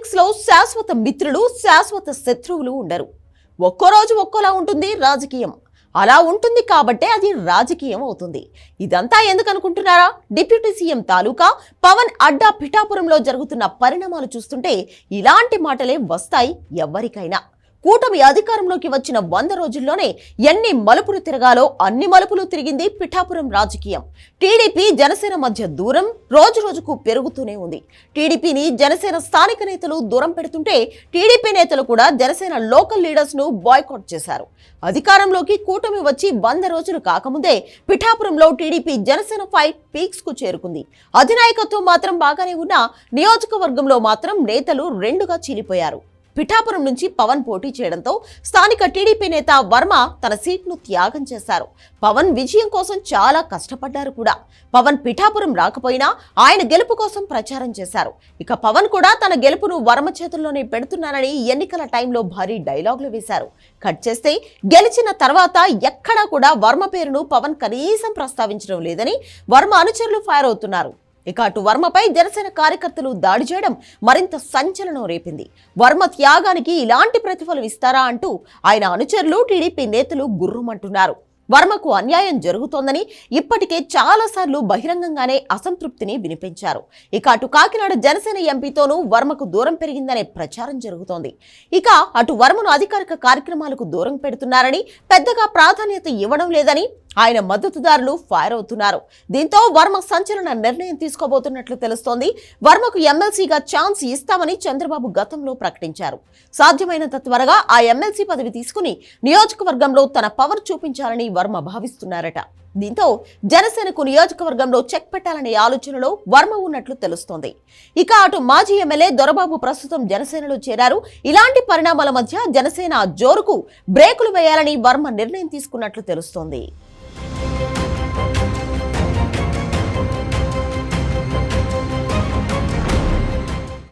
పాలిటిక్స్లో శాశ్వత మిత్రులు శాశ్వత శత్రువులు ఉండరు. ఒక్కో రోజు ఒక్కోలా ఉంటుంది రాజకీయం. అలా ఉంటుంది కాబట్టే అది రాజకీయం అవుతుంది. ఇదంతా ఎందుకు అనుకుంటున్నారా? డిప్యూటీ సీఎం తాలూకా పవన్ అడ్డా పిఠాపురంలో జరుగుతున్న పరిణామాలు చూస్తుంటే ఇలాంటి మాటలే వస్తాయి ఎవరికైనా. కూటమి అధికారంలోకి వచ్చిన వంద రోజుల్లోనే ఎన్ని మలుపులు తిరగాలో అన్ని మలుపులు తిరిగింది పిఠాపురం రాజకీయం. టీడీపీ జనసేన మధ్య దూరం రోజు రోజుకు పెరుగుతూనే ఉంది. టీడీపీని జనసేన స్థానిక నేతలు దూరం పెడుతుంటే టీడీపీ నేతలు కూడా జనసేన లోకల్ లీడర్స్ను బాయ్కాట్ చేశారు. అధికారంలోకి కూటమి వచ్చి వంద రోజులు కాకముందే పిఠాపురంలో టీడీపీ జనసేన ఫైట్ పీక్స్కు చేరుకుంది. అధినాయకత్వం మాత్రం బాగానే ఉన్నా నియోజకవర్గంలో మాత్రం నేతలు రెండుగా చీలిపోయారు. పిఠాపురం నుంచి పవన్ పోటీ చేయడంతో స్థానిక టీడీపీ నేత వర్మ తన సీట్ను త్యాగం చేశారు. పవన్ విజయం కోసం చాలా కష్టపడ్డారు కూడా. పవన్ పిఠాపురం రాకపోయినా ఆయన గెలుపు కోసం ప్రచారం చేశారు. ఇక పవన్ కూడా తన గెలుపును వర్మ చేతుల్లోనే పెడుతున్నానని ఎన్నికల టైంలో భారీ డైలాగులు వేశారు. కట్ చేస్తే గెలిచిన తర్వాత ఎక్కడా కూడా వర్మ పేరును పవన్ కనీసం ప్రస్తావించడం లేదని వర్మ అనుచరులు ఫైర్ అవుతున్నారు. ఇక అటు వర్మపై జనసేన కార్యకర్తలు దాడి చేయడం మరింత సంచలనం రేపింది. వర్మ త్యాగానికి ఇలాంటి ప్రతిఫలం ఇస్తారా అంటూ ఆయన అనుచరులు టీడీపీ నేతలు గుర్రుమంటున్నారు. వర్మకు అన్యాయం జరుగుతోందని ఇప్పటికే చాలాసార్లు బహిరంగంగానే అసంతృప్తిని వినిపించారు. ఇక అటు కాకినాడ జనసేన ఎంపీతోనూ వర్మకు దూరం పెరిగిందనే ప్రచారం జరుగుతోంది. ఇక అటు వర్మను అధికారిక కార్యక్రమాలకు దూరం పెడుతున్నారని పెద్దగా ప్రాధాన్యత ఇవ్వడం లేదని ఆయన మద్దతుదారులు ఫైర్ అవుతున్నారు. దీంతో వర్మ సంచలన నిర్ణయం తీసుకోబోతున్నట్లు తెలుస్తోంది. వర్మకు ఎమ్మెల్సీగా ఛాన్స్ ఇస్తామని చంద్రబాబు గతంలో ప్రకటించారు. సాధ్యమైనంత త్వరగా ఆ ఎమ్మెల్సీ పదవి తీసుకుని నియోజకవర్గంలో తన పవర్ చూపించాలని వర్మ భావిస్తున్నారట. దీంతో జనసేనకు నియోజకవర్గంలో చెక్ పెట్టాలనే ఆలోచనలో వర్మ ఉన్నట్లు తెలుస్తోంది. ఇక అటు మాజీ ఎమ్మెల్యే దొరబాబు ప్రస్తుతం జనసేనలో చేరారు. ఇలాంటి పరిణామాల మధ్య జనసేన జోరుకు బ్రేకులు వేయాలని వర్మ నిర్ణయం తీసుకున్నట్లు తెలుస్తోంది.